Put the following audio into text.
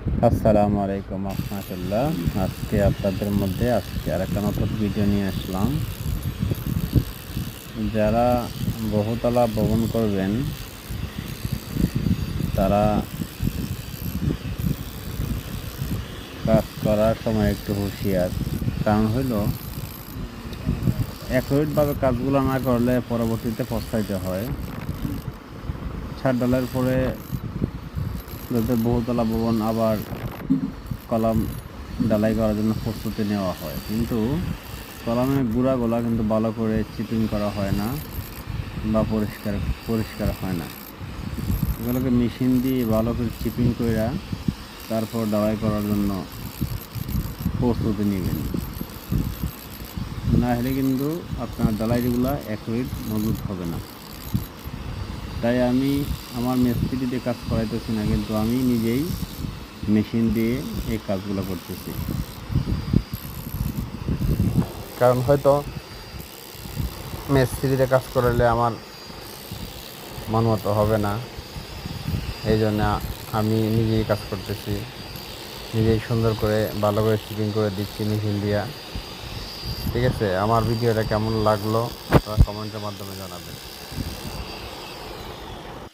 আসসালামু আলাইকুম, রহমতুল্লাহ। আজকে আপনাদের মধ্যে আজকে আর একটা নতুন ভিডিও নিয়ে আসলাম। যারা বহুতলা ভবন করবেন, তারা কাজ করার সময় একটু হুঁশিয়ার। কারণ হইল একইভাবে কাজগুলো না করলে পরবর্তীতে পস্তাইতে হয়। ছাদ ডালের পরে যাতে বহুতলা ভবন আবার কলাম ডালাই করার জন্য প্রস্তুতি নেওয়া হয়। কিন্তু কলামের গুঁড়াগুলা কিন্তু ভালো করে চিপিং করা হয় না বা পরিষ্কার পরিষ্কার হয় না। এগুলোকে মেশিন দিয়ে ভালো করে চিপিং করে তারপর ডালাই করার জন্য প্রস্তুতি নেবেন। না হলে কিন্তু আপনার ডালাইগুলা অ্যাকুরেট মজবুত হবে না। তাই আমি আমার মিস্ত্রি দিয়ে কাজ করাইতেছি না, কিন্তু আমি নিজেই মেশিন দিয়ে এই কাজগুলো করতেছি। কারণ হয়তো মিস্ত্রিতে কাজ করালে আমার মন মতো হবে না। এই জন্য আমি নিজেই কাজ করতেছি, নিজেই সুন্দর করে, ভালো করে শিপিং করে দিচ্ছি মেশিন দিয়া। ঠিক আছে? আমার ভিডিওটা কেমন লাগল আপনারা কমেন্টের মাধ্যমে জানাবেন।